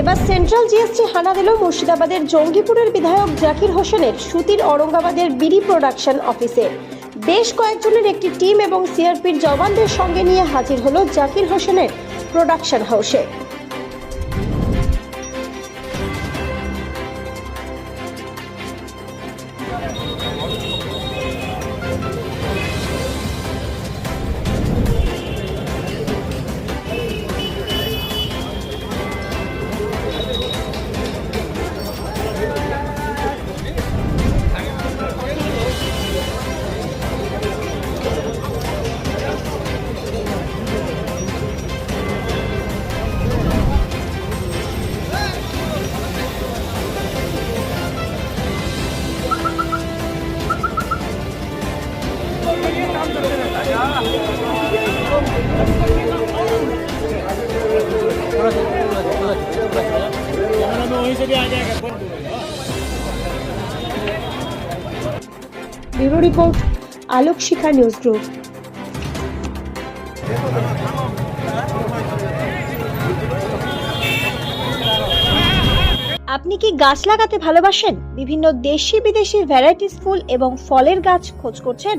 এবার central GST হানা দিল মুর্শিদাবাদের জঙ্গিপুরের বিধায়ক জাকির হোসেনের সুতির অরঙ্গাবাদের বিডি প্রোডাকশন অফিসে বেশ কয়েকজনের একটি টিম এবং সিআরপির জওয়ানদের সঙ্গে নিয়ে হাজির হলো জাকির হোসেনের প্রোডাকশন হাউসে bureau report, Alok Shikha news group. আপনি কি গাছ লাগাতে ভালোবাসেন? বিভিন্ন দেশি বিদেশি ভ্যারাইটিস ফুল এবং ফলের গাছ খোঁজ করছেন?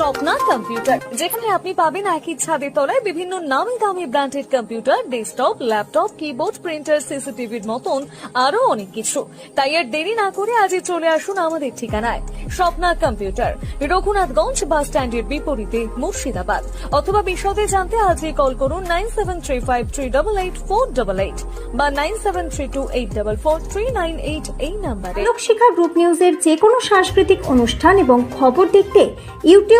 Swapna computer, যেখানে আপনি পাবেন একই ছাদের তলায় বিভিন্ন নামি দামি branded computer, desktop, laptop, keyboard, printer, সিসিটিভির মতন আরও অনেক কিছু। তাই আর দেরি না করে আজই চলে আসুন আমাদের ঠিকানায়, স্বপ্না কম্পিউটার, রঘুনাথগঞ্জ বাস স্ট্যান্ডের বিপরীতে মুর্শিদাবাদ। অথবা বিশদে জানতে আজই কল করুন nine seven three five three double eight four double eight বা nine seven three two eight double four three nine eight এই নাম্বারে। লোকশিক্ষা গ্রুপ নিউজের যে কোনো সাংস্কৃতিক অনুষ্ঠান এবং খবর দেখতে